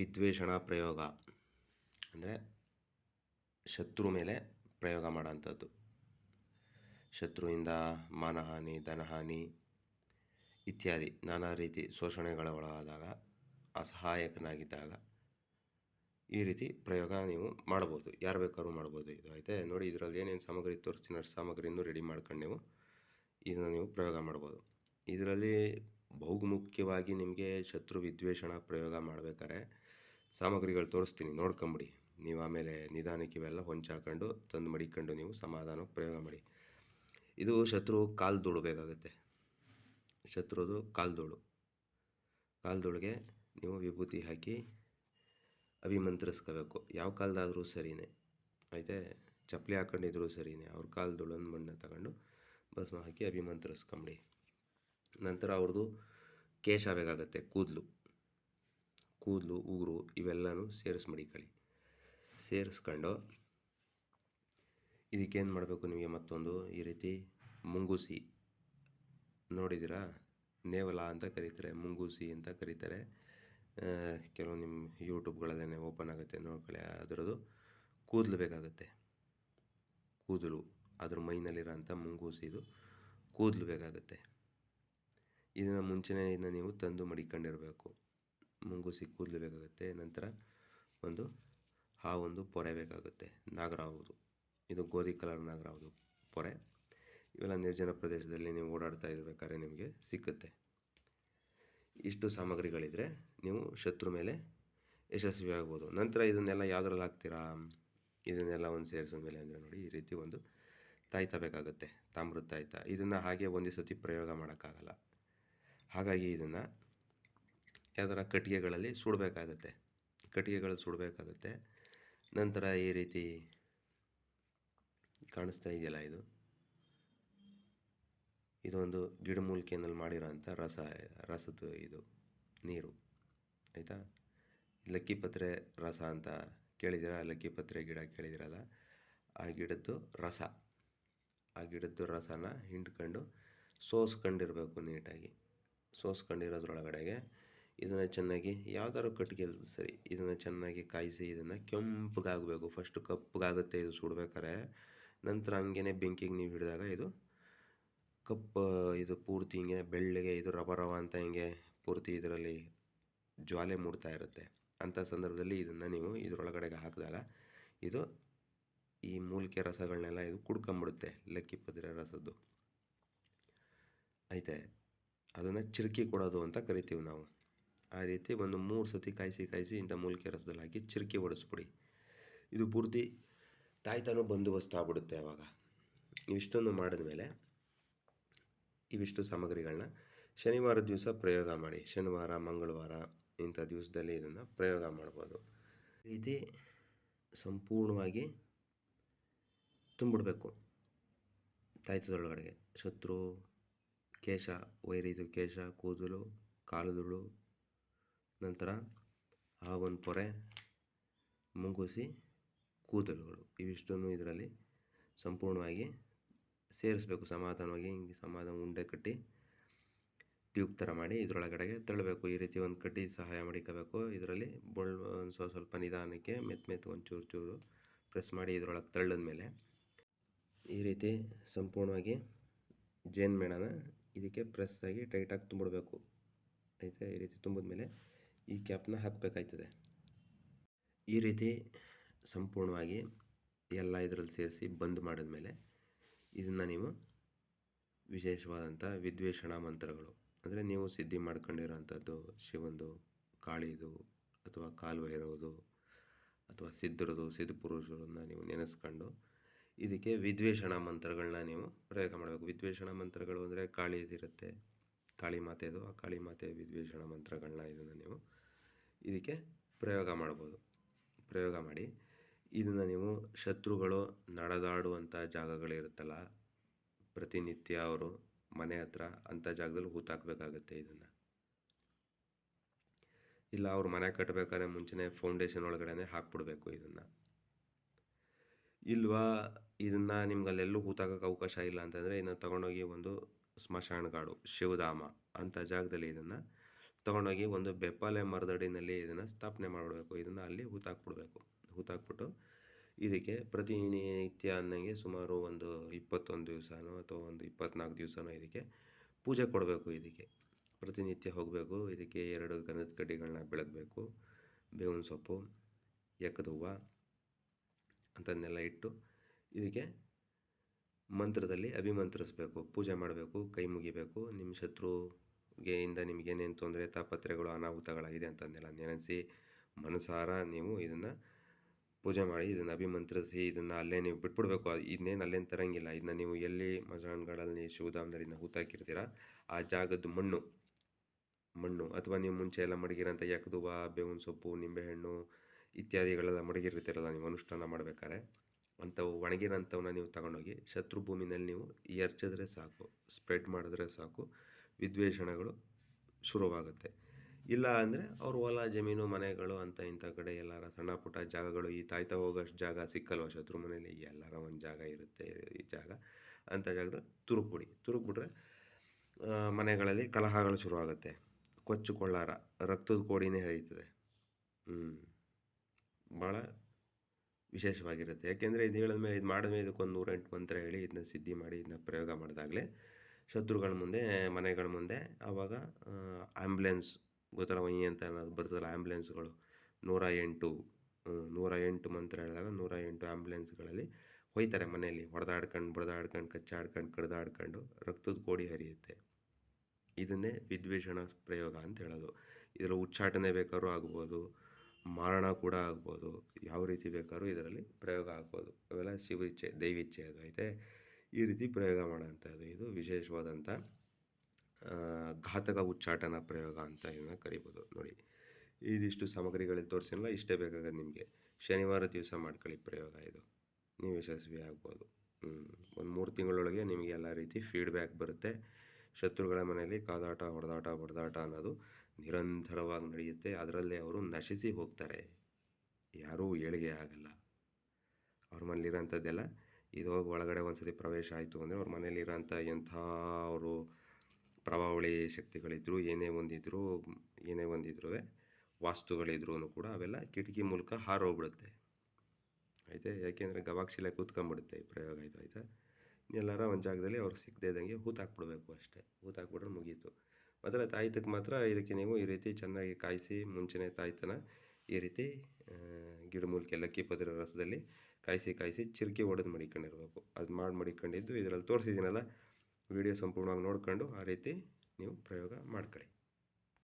ವಿದ್ವೇಷಣ ಪ್ರಯೋಗ ಅಂದರೆ ಶತ್ರು ಮೇಲೆ ಪ್ರಯೋಗ ಮಾಡೋಂಥದ್ದು. ಶತ್ರುವಿಂದ ಮಾನಹಾನಿ, ಧನಹಾನಿ ಇತ್ಯಾದಿ ನಾನಾ ರೀತಿ ಶೋಷಣೆಗಳ ಒಳಗಾದಾಗ, ಅಸಹಾಯಕನಾಗಿದ್ದಾಗ ಈ ರೀತಿ ಪ್ರಯೋಗ ನೀವು ಮಾಡ್ಬೋದು. ಯಾರು ಬೇಕಾದ್ರೂ ಮಾಡ್ಬೋದು ಇದು ಐತೆ ನೋಡಿ, ಇದರಲ್ಲಿ ಏನೇನು ಸಾಮಗ್ರಿ ತೋರಿಸ್ತೀನಿ, ಅಷ್ಟು ಸಾಮಗ್ರಿನೂ ರೆಡಿ ಮಾಡ್ಕೊಂಡು ನೀವು ಇದನ್ನು ನೀವು ಪ್ರಯೋಗ ಮಾಡ್ಬೋದು. ಇದರಲ್ಲಿ ಬಹುಮುಖ್ಯವಾಗಿ ನಿಮಗೆ ಶತ್ರು ವಿದ್ವೇಷಣ ಪ್ರಯೋಗ ಮಾಡ್ಬೇಕಾದ್ರೆ ಸಾಮಗ್ರಿಗಳು ತೋರಿಸ್ತೀನಿ, ನೋಡ್ಕೊಂಬಿಡಿ. ನೀವು ಆಮೇಲೆ ನಿಧಾನಕ್ಕೆ ಇವೆಲ್ಲ ಹೊಂಚಾಕೊಂಡು, ತಂದು ಮಡಿಕೊಂಡು ನೀವು ಸಮಾಧಾನ ಪ್ರಯೋಗ ಮಾಡಿ. ಇದು ಶತ್ರು ಕಾಲು ಧೂಳು ಬೇಕಾಗುತ್ತೆ ಶತ್ರುದು ಕಾಲು ಧೂಳು. ಕಾಲು ನೀವು ವಿಭೂತಿ ಹಾಕಿ ಅಭಿಮಂತ್ರಿಸ್ಕೋಬೇಕು. ಯಾವ ಕಾಲದಾದರೂ ಸರಿಯೇ ಐತೆ ಚಪ್ಪಲಿ ಹಾಕೊಂಡಿದ್ರು ಸರಿಯೇ ಅವ್ರ ಕಾಲು ಧೂಳನ್ನು ಮಣ್ಣು ತಗೊಂಡು ಭಸ್ಮ ಹಾಕಿ ಅಭಿಮಂತ್ರಿಸ್ಕೊಂಬಿಡಿ. ನಂತರ ಅವ್ರದ್ದು ಕೇಶ ಬೇಕಾಗತ್ತೆ ಕೂದಲು. ಕೂದಲು, ಉಗುರು ಇವೆಲ್ಲನೂ ಸೇರಿಸಿ ಮಡಿಕೊಳ್ಳಿ ಸೇರಿಸ್ಕೊಂಡು ಇದಕ್ಕೇನು ಮಾಡಬೇಕು ನಿಮಗೆ ಮತ್ತೊಂದು? ಈ ರೀತಿ ಮುಂಗುಸಿ. ನೋಡಿದ್ದೀರಾ? ನೇವಲ ಅಂತ ಕರೀತಾರೆ, ಮುಂಗುಸಿ ಅಂತ ಕರೀತಾರೆ. ಕೆಲವು ನಿಮ್ಮ ಯೂಟ್ಯೂಬ್ಗಳಲ್ಲೇ ಓಪನ್ ಆಗುತ್ತೆ ನೋಡ್ಕೊಳ್ಳಿ, ಅದರದ್ದು ಕೂದಲು ಬೇಕಾಗುತ್ತೆ. ಕೂದಲು, ಅದ್ರ ಮೈನಲ್ಲಿರೋಂಥ ಮುಂಗೂಸಿದು ಕೂದಲು ಬೇಕಾಗುತ್ತೆ. ಇದನ್ನು ಮುಂಚೆನೇ ಇದನ್ನ ನೀವು ತಂದು ಮಡಿಕೊಂಡಿರಬೇಕು. ಮುಂಗುಸಿ ಕೂದಲು ಬೇಕಾಗುತ್ತೆ ನಂತರ ಒಂದು ಹಾವೊಂದು ಪೊರೆ ಬೇಕಾಗುತ್ತೆ ನಾಗರಾವುದು ಇದು ಗೋಧಿ ಕಲರ್ ನಾಗರಾವುದು ಪೊರೆ. ಇವೆಲ್ಲ ನಿರ್ಜನ ಪ್ರದೇಶದಲ್ಲಿ ನೀವು ಓಡಾಡ್ತಾ ಇರಬೇಕಾದ್ರೆ ನಿಮಗೆ ಸಿಕ್ಕುತ್ತೆ. ಇಷ್ಟು ಸಾಮಗ್ರಿಗಳಿದ್ದರೆ ನೀವು ಶತ್ರು ಮೇಲೆ ಯಶಸ್ವಿ ಆಗ್ಬೋದು. ನಂತರ ಇದನ್ನೆಲ್ಲ ಯಾವುದ್ರಲ್ಲಿ ಹಾಕ್ತೀರಾ? ಇದನ್ನೆಲ್ಲ ಒಂದು ಸೇರಿಸಿದ ಮೇಲೆ ಅಂದರೆ ನೋಡಿ, ಈ ರೀತಿ ಒಂದು ತಾಯ್ತ ಬೇಕಾಗುತ್ತೆ, ತಾಮ್ರದ ತಾಯ್ತ. ಇದನ್ನು ಹಾಗೆ ಒಂದೇ ಸತಿ ಪ್ರಯೋಗ ಮಾಡೋಕ್ಕಾಗಲ್ಲ. ಹಾಗಾಗಿ ಇದನ್ನು ಯಾವ್ದಾರ ಕಟ್ಟಿಗೆಗಳಲ್ಲಿ ಸುಡಬೇಕಾಗತ್ತೆ. ಕಟ್ಟಿಗೆಗಳು ಸುಡಬೇಕಾಗತ್ತೆ. ನಂತರ ಈ ರೀತಿ ಕಾಣಿಸ್ತಾ ಇದೆಯಲ್ಲ ಇದು? ಇದೊಂದು ಗಿಡಮೂಲಿಕೆಯಲ್ಲಿ ಮಾಡಿರೋಂಥ ರಸ ರಸದ ಇದು, ನೀರು, ಆಯಿತಾ? ಲಕ್ಕಿಪತ್ರೆ ರಸ ಅಂತ ಕೇಳಿದ್ದೀರಾ? ಲಕ್ಕಿಪತ್ರೆ ಗಿಡ ಕೇಳಿದಿರಲ್ಲ ಆ ಗಿಡದ್ದು ರಸ, ಆ ಗಿಡದ್ದು ರಸನ ಹಿಂಡ್ಕೊಂಡು ಸೋಸ್ಕೊಂಡಿರಬೇಕು ನೀಟಾಗಿ. ಸೋಸ್ಕೊಂಡಿರೋದ್ರೊಳಗಡೆಗೆ ಇದನ್ನು ಚೆನ್ನಾಗಿ ಯಾವ್ದಾದ್ರು ಕಟ್ಟಿಗೆ ಸರಿ, ಇದನ್ನು ಚೆನ್ನಾಗಿ ಕಾಯಿಸಿ, ಇದನ್ನು ಕೆಂಪಗಾಗಬೇಕು. ಫಸ್ಟು ಕಪ್ಪಗಾಗುತ್ತೆ ಇದು ಸುಡ್ಬೇಕಾರೆ ನಂತರ ಹಂಗೇನೆ ಬೆಂಕಿಗೆ ನೀವು ಹಿಡಿದಾಗ ಇದು ಕಪ್ಪು ಇದು ಪೂರ್ತಿ ಹಿಂಗೆ ಬೆಳ್ಳಗೆ ಇದು ರವ ರವ ಅಂತ ಹಿಂಗೆ ಪೂರ್ತಿ ಇದರಲ್ಲಿ ಜ್ವಾಲೆ ಮೂಡ್ತಾ ಇರುತ್ತೆ. ಅಂಥ ಸಂದರ್ಭದಲ್ಲಿ ಇದನ್ನು ನೀವು ಇದರೊಳಗಡೆಗೆ ಹಾಕಿದಾಗ ಇದು ಈ ಮೂಲಿಕೆ ರಸಗಳನ್ನೆಲ್ಲ ಇದು ಕುಡ್ಕೊಂಬಿಡುತ್ತೆ, ಲಕ್ಕಿ ಪದ್ರೆ ರಸದ್ದು. ಐತೆ. ಅದನ್ನು ಚಿರುಕಿ ಕೊಡೋದು ಅಂತ ಕರಿತೀವಿ ನಾವು. ಆ ರೀತಿ ಒಂದು ಮೂರು ಸತಿ ಕಾಯಿಸಿ ಕಾಯಿಸಿ ಇಂಥ ಮೂಲಿಕೆ ರಸದಲ್ಲಿ ಹಾಕಿ ಚಿರಕಿ ಹೊಡೆಸ್ಬಿಡಿ ಇದು ಪೂರ್ತಿ ತಾಯ್ತಾನೂ ಬಂದೋಬಸ್ತ್ ಆಗ್ಬಿಡುತ್ತೆ ಆವಾಗ ಇವಿಷ್ಟನ್ನು ಮಾಡಿದ ಮೇಲೆ ಇವಿಷ್ಟು ಸಾಮಗ್ರಿಗಳನ್ನ ಶನಿವಾರ ದಿವಸ ಪ್ರಯೋಗ ಮಾಡಿ. ಶನಿವಾರ, ಮಂಗಳವಾರ ಇಂಥ ದಿವಸದಲ್ಲಿ ಇದನ್ನು ಪ್ರಯೋಗ ಮಾಡ್ಬೋದು. ರೀತಿ ಸಂಪೂರ್ಣವಾಗಿ ತುಂಬಿಡಬೇಕು ತಾಯ್ತದೊಳಗಡೆಗೆ ಶತ್ರು, ಕೇಶ, ವೈರಿದು ಕೇಶ, ಕೂದಲು ಕಾಲುದುಳು ನಂತರ ಆ ಒಂದು ಪೊರೆ ಮುಂಗುಸಿ ಕೂದಲುಗಳು. ಇವಿಷ್ಟನ್ನು ಇದರಲ್ಲಿ ಸಂಪೂರ್ಣವಾಗಿ ಸೇರಿಸ್ಬೇಕು. ಸಮಾಧಾನವಾಗಿ ಹಿಂಗೆ ಸಮಾಧಾನ ಉಂಡೆ ಕಟ್ಟಿ ಟ್ಯೂಬ್ ಥರ ಮಾಡಿ ಇದರೊಳಗಡೆಗೆ ತಳ್ಳಬೇಕು. ಈ ರೀತಿ ಒಂದು ಕಡ್ಡಿ ಸಹಾಯ ಮಾಡಿಕೋಬೇಕು. ಇದರಲ್ಲಿ ಬೊಳ್ ಒಂದು ಸ್ವಲ್ಪ ಸ್ವಲ್ಪ ನಿಧಾನಕ್ಕೆ ಮೆತ್ತ ಮೆತ್ತ ಒಂದು ಚೂರು ಚೂರು ಪ್ರೆಸ್ ಮಾಡಿ ಇದರೊಳಗೆ ತಳ್ಳದ ಮೇಲೆ ಈ ರೀತಿ ಸಂಪೂರ್ಣವಾಗಿ ಜೇನುಮೇಣನ ಇದಕ್ಕೆ ಪ್ರೆಸ್ ಆಗಿ ಟೈಟಾಗಿ ತುಂಬಿಡ್ಬೇಕು. ಆಯಿತಾ? ಈ ರೀತಿ ತುಂಬಿದ ಮೇಲೆ ಈ ಕ್ಯಾಪ್ನ ಹಾಕಬೇಕಾಯ್ತದೆ ಈ ರೀತಿ ಸಂಪೂರ್ಣವಾಗಿ ಎಲ್ಲ ಇದರಲ್ಲಿ ಸೇರಿಸಿ ಬಂದ್ ಮಾಡಿದ್ಮೇಲೆ ಇದನ್ನು ನೀವು ವಿಶೇಷವಾದಂಥ ವಿದ್ವೇಷಣ ಮಂತ್ರಗಳು, ಅಂದರೆ ನೀವು ಸಿದ್ಧಿ ಮಾಡ್ಕೊಂಡಿರೋಂಥದ್ದು ಶಿವಂದು, ಕಾಳಿದು, ಅಥವಾ ಕಾಲುಭೈರವದು ಅಥವಾ ಸಿದ್ಧರದು, ಸಿದ್ಧ ಪುರುಷರನ್ನ ನೀವು ನೆನೆಸ್ಕೊಂಡು ಇದಕ್ಕೆ ವಿದ್ವೇಷಣ ಮಂತ್ರಗಳನ್ನ ನೀವು ಪ್ರಯೋಗ ಮಾಡಬೇಕು. ವಿದ್ವೇಷಣ ಮಂತ್ರಗಳು ಅಂದರೆ ಕಾಳಿದಿರುತ್ತೆ, ಕಾಳಿ ಮಾತೆದು, ಆ ಕಾಳಿ ಮಾತೆ ವಿದ್ವೇಷಣ ಮಂತ್ರಗಳನ್ನ ಇದನ್ನು ನೀವು ಇದಕ್ಕೆ ಪ್ರಯೋಗ ಮಾಡ್ಬೋದು. ಪ್ರಯೋಗ ಮಾಡಿ. ಇದನ್ನು ನೀವು ಶತ್ರುಗಳು ನಡೆದಾಡುವಂಥ ಜಾಗಗಳಿರುತ್ತಲ್ಲ, ಪ್ರತಿನಿತ್ಯ ಅವರು ಮನೆ ಹತ್ರ ಅಂಥ ಜಾಗದಲ್ಲಿ ಹೂತಾಕಬೇಕಾಗತ್ತೆ ಇದನ್ನು. ಇಲ್ಲ, ಅವ್ರು ಮನೆ ಕಟ್ಟಬೇಕಾದ್ರೆ ಮುಂಚೆನೇ ಫೌಂಡೇಶನ್ ಒಳಗಡೆನೆ ಹಾಕ್ಬಿಡ್ಬೇಕು ಇದನ್ನು. ಇಲ್ವಾ, ಇದನ್ನು ನಿಮ್ಗೆ ಅಲ್ಲೆಲ್ಲೂ ಹೂತಾಕೋಕೆ ಅವಕಾಶ ಇಲ್ಲ ಅಂತಂದರೆ ಇದನ್ನು ತಗೊಂಡೋಗಿ ಒಂದು ಸ್ಮಶಾನಗಾಡು, ಶಿವಧಾಮ ಅಂಥ ಜಾಗದಲ್ಲಿ ಇದನ್ನು ತೊಗೊಂಡೋಗಿ ಒಂದು ಬೆಪ್ಪಾಲೆ ಮರದಡಿನಲ್ಲಿ ಇದನ್ನು ಸ್ಥಾಪನೆ ಮಾಡಬೇಕು ಇದನ್ನು ಅಲ್ಲಿ ಹೂತಾಕ್ಬಿಡ್ಬೇಕು ಹೂತಾಕ್ಬಿಟ್ಟು ಇದಕ್ಕೆ ಪ್ರತಿನಿತ್ಯ ಅನ್ನಂಗೆ ಸುಮಾರು ಒಂದು ಇಪ್ಪತ್ತೊಂದು ದಿವಸನೋ ಅಥವಾ ಒಂದು ಇಪ್ಪತ್ನಾಲ್ಕು ದಿವಸನೋ ಇದಕ್ಕೆ ಪೂಜೆ ಕೊಡಬೇಕು ಇದಕ್ಕೆ. ಪ್ರತಿನಿತ್ಯ ಹೋಗಬೇಕು. ಇದಕ್ಕೆ ಎರಡು ಗಂಧದ ಕಡ್ಡಿಗಳನ್ನ ಬೆಳಗಬೇಕು. ಬೇವಿನ ಸೊಪ್ಪು ಎಕ್ಕದ ಹೂವು ಇಟ್ಟು ಇದಕ್ಕೆ ಮಂತ್ರದಲ್ಲಿ ಅಭಿಮಂತ್ರಿಸ್ಬೇಕು. ಪೂಜೆ ಮಾಡಬೇಕು. ಕೈ ಮುಗಿಬೇಕು. ನಿಮ್ಮ ಶತ್ರುಗೆ ಇಂದ ನಿಮಗೇನೇನು ತೊಂದರೆ ತಾಪತ್ರೆಗಳು ಅನಾಹುತಗಳಾಗಿದೆ ಅಂತಂದೆಲ್ಲ ನೆನೆಸಿ ಮನಸಾರ ನೀವು ಇದನ್ನು ಪೂಜೆ ಮಾಡಿ, ಇದನ್ನು ಅಭಿಮಂತ್ರಿಸಿ, ಇದನ್ನು ಅಲ್ಲೇ ನೀವು ಬಿಟ್ಬಿಡ್ಬೇಕು. ಇದನ್ನೇನು ಅಲ್ಲೇನು ತರಂಗಿಲ್ಲ. ಇದನ್ನ ನೀವು ಎಲ್ಲಿ ಮಜಾನ್ಗಳಲ್ಲಿ ಶಿವಧಾಮದಲ್ಲಿ ಇದನ್ನ ಹೂತಾಕಿರ್ತೀರ ಆ ಜಾಗದ ಮಣ್ಣು. ಮಣ್ಣು. ಅಥವಾ ನೀವು ಮುಂಚೆ ಎಲ್ಲ ಮಡಗಿರೋಂಥ ಯಕದುವ ಬೇವಿನ ಸೊಪ್ಪು, ನಿಂಬೆಹಣ್ಣು ಇತ್ಯಾದಿಗಳೆಲ್ಲ ಮಡಗಿರ್ತೀರಲ್ಲ ನೀವು ಅನುಷ್ಠಾನ ಮಾಡ್ಬೇಕಾದ್ರೆ, ಅಂಥವು ಒಣಗಿರೋಂಥವನ್ನ ನೀವು ತಗೊಂಡೋಗಿ ಶತ್ರು ಭೂಮಿನಲ್ಲಿ ನೀವು ಎರ್ಚಿದ್ರೆ ಸಾಕು, ಸ್ಪ್ರೆಡ್ ಮಾಡಿದ್ರೆ ಸಾಕು ವಿದ್ವೇಷಣಗಳು ಶುರುವಾಗುತ್ತೆ. ಇಲ್ಲ ಅಂದರೆ ಅವ್ರ ಹೊಲ, ಜಮೀನು, ಮನೆಗಳು ಅಂತ ಇಂಥ ಕಡೆ ಎಲ್ಲರ ಸಣ್ಣ ಪುಟ್ಟ ಜಾಗಗಳು, ಈ ತಾಯ್ತಾ ಹೋಗೋಷ್ಟು ಜಾಗ ಸಿಕ್ಕಲ್ವ ಶತ್ರು ಮನೇಲಿ ಎಲ್ಲರ ಒಂದು ಜಾಗ ಇರುತ್ತೆ ಈ ಜಾಗ. ಅಂಥ ಜಾಗದಲ್ಲಿ ತುರುಕ್ಬಿಡಿ. ತುರುಕ್ಬಿಟ್ರೆ ಮನೆಗಳಲ್ಲಿ ಕಲಹಗಳು ಶುರುವಾಗುತ್ತೆ. ಕೊಚ್ಚು ಕೊಳ್ಳಾರ ರಕ್ತದ ಕೋಡಿನೇ ಹರಿಯುತ್ತದೆ. ಹ್ಞೂ ಭಾಳ ವಿಶೇಷವಾಗಿರುತ್ತೆ. ಯಾಕೆಂದರೆ ಇದು ಹೇಳಿದ್ಮೇಲೆ ಇದು ಮಾಡಿದ್ಮೇಲೆ ಇದಕ್ಕೊಂದು ನೂರೆಂಟು ಮಂತ್ರ ಹೇಳಿ ಇದನ್ನ ಸಿದ್ಧಿ ಮಾಡಿ ಇದನ್ನ ಪ್ರಯೋಗ ಮಾಡಿದಾಗಲೇ ಶತ್ರುಗಳ ಮುಂದೆ, ಮನೆಗಳ ಮುಂದೆ ಆವಾಗ ಆ್ಯಂಬುಲೆನ್ಸ್ ಗೊತ್ತಲ್ಲ ವೈ ಅಂತ ಅನ್ನೋದು ಬರ್ತದಲ್ಲ ಆ್ಯಂಬುಲೆನ್ಸ್ಗಳು ನೂರ ಎಂಟು ನೂರ ಎಂಟು ಮಂತ್ರ ಹೇಳಿದಾಗ ನೂರ ಎಂಟು ಆ್ಯಂಬುಲೆನ್ಸ್ಗಳಲ್ಲಿ ಹೋಯ್ತಾರೆ ಮನೆಯಲ್ಲಿ. ಹೊಡೆದಾಡ್ಕೊಂಡು, ಬಡ್ದಾಡ್ಕೊಂಡು, ಕಚ್ಚಾಡ್ಕೊಂಡು, ಕಡ್ದಾಡ್ಕೊಂಡು ರಕ್ತದ ಕೋಡಿ ಹರಿಯುತ್ತೆ. ಇದನ್ನೇ ವಿದ್ವೇಷಣ ಪ್ರಯೋಗ ಅಂತ ಹೇಳೋದು. ಇದರ ಉಚ್ಚಾಟನೆ ಬೇಕಾದ್ರೂ ಆಗ್ಬೋದು, ಮಾರಣ ಕೂಡ ಆಗ್ಬೋದು, ಯಾವ ರೀತಿ ಬೇಕಾದ್ರೂ ಇದರಲ್ಲಿ ಪ್ರಯೋಗ ಆಗ್ಬೋದು. ಅವೆಲ್ಲ ಶಿವ ಇಚ್ಛೆ ದೈವಿಚ್ಛೆ ಅದು ಐತೆ. ಈ ರೀತಿ ಪ್ರಯೋಗ ಮಾಡೋಂಥದ್ದು ಇದು ವಿಶೇಷವಾದಂಥ ಘಾತಕ ಉಚ್ಚಾಟನ ಪ್ರಯೋಗ ಅಂತ ಇದನ್ನು ಕರಿಬೋದು. ನೋಡಿ, ಇದಿಷ್ಟು ಸಾಮಗ್ರಿಗಳಲ್ಲಿ ತೋರಿಸಿಲ್ಲ ಇಷ್ಟೇ ಬೇಕಾಗೋದು ನಿಮಗೆ. ಶನಿವಾರ ದಿವಸ ಮಾಡ್ಕೊಳ್ಳಿ ಪ್ರಯೋಗ ಇದು. ನೀವು ಯಶಸ್ವಿ ಆಗ್ಬೋದು. ಒಂದು ಮೂರು ತಿಂಗಳೊಳಗೆ ನಿಮಗೆ ಎಲ್ಲ ರೀತಿ ಫೀಡ್ಬ್ಯಾಕ್ ಬರುತ್ತೆ. ಶತ್ರುಗಳ ಮನೆಯಲ್ಲಿ ಕಾದಾಟ, ಹೊಡೆದಾಟ ಹೊಡೆದಾಟ ಅನ್ನೋದು ನಿರಂತರವಾಗಿ ನಡೆಯುತ್ತೆ. ಅದರಲ್ಲೇ ಅವರು ನಶಿಸಿ ಹೋಗ್ತಾರೆ. ಯಾರೂ ಏಳಿಗೆ ಆಗಲ್ಲ. ಅವ್ರ ಮನೇಲಿರೋಂಥದ್ದೆಲ್ಲ ಇದು ಹೋಗಿ ಒಳಗಡೆ ಒಂದು ಸತಿ ಪ್ರವೇಶ ಆಯಿತು ಅಂದರೆ ಅವ್ರ ಮನೇಲಿರೋಂಥ ಎಂಥ ಅವರು ಪ್ರಭಾವಳಿ ಶಕ್ತಿಗಳಿದ್ದರು ಏನೇ ಒಂದಿದ್ರೂ ಏನೇ ಒಂದಿದ್ರೂ ವಾಸ್ತುಗಳಿದ್ರೂ ಕೂಡ ಅವೆಲ್ಲ ಕಿಟಕಿ ಮೂಲಕ ಹಾರೋಗ್ಬಿಡುತ್ತೆ. ಆಯಿತಾ? ಯಾಕೆಂದರೆ ಗವಾಕ್ಷಿಲೆ ಕೂತ್ಕೊಂಡ್ಬಿಡುತ್ತೆ ಈ ಪ್ರಯೋಗ ಇದು ಆಯಿತಾ? ಎಲ್ಲರ ಒಂದು ಜಾಗದಲ್ಲಿ ಅವ್ರು ಸಿಕ್ಕದೇ ಇದ್ದಂಗೆ ಹೂತಾಕ್ಬಿಡ್ಬೇಕು ಅಷ್ಟೇ. ಹೂತಾಕ್ಬಿಟ್ರೆ ಮುಗೀತು. ಮಾತ್ರ ತಾಯ್ತಕ್ಕೆ ಮಾತ್ರ ಇದಕ್ಕೆ ನೀವು ಈ ರೀತಿ ಚೆನ್ನಾಗಿ ಕಾಯಿಸಿ ಮುಂಚೆನೇ ತಾಯ್ತನ ಈ ರೀತಿ ಗಿಡಮೂಲಿಕೆ ಲಕ್ಕಿ ಪದರ ರಸದಲ್ಲಿ ಕಾಯಿಸಿ ಕಾಯಿಸಿ ಚಿರ್ಕಿ ಹೊಡೆದು ಮಡಿಕೊಂಡಿರ್ಬೇಕು. ಅದು ಮಾಡಿ ಮಡಿಕೊಂಡಿದ್ದು ಇದರಲ್ಲಿ ತೋರಿಸಿದ್ದೀನಲ್ಲ, ವಿಡಿಯೋ ಸಂಪೂರ್ಣವಾಗಿ ನೋಡ್ಕೊಂಡು ಆ ರೀತಿ ನೀವು ಪ್ರಯೋಗ ಮಾಡ್ಕೊಳ್ಳಿ.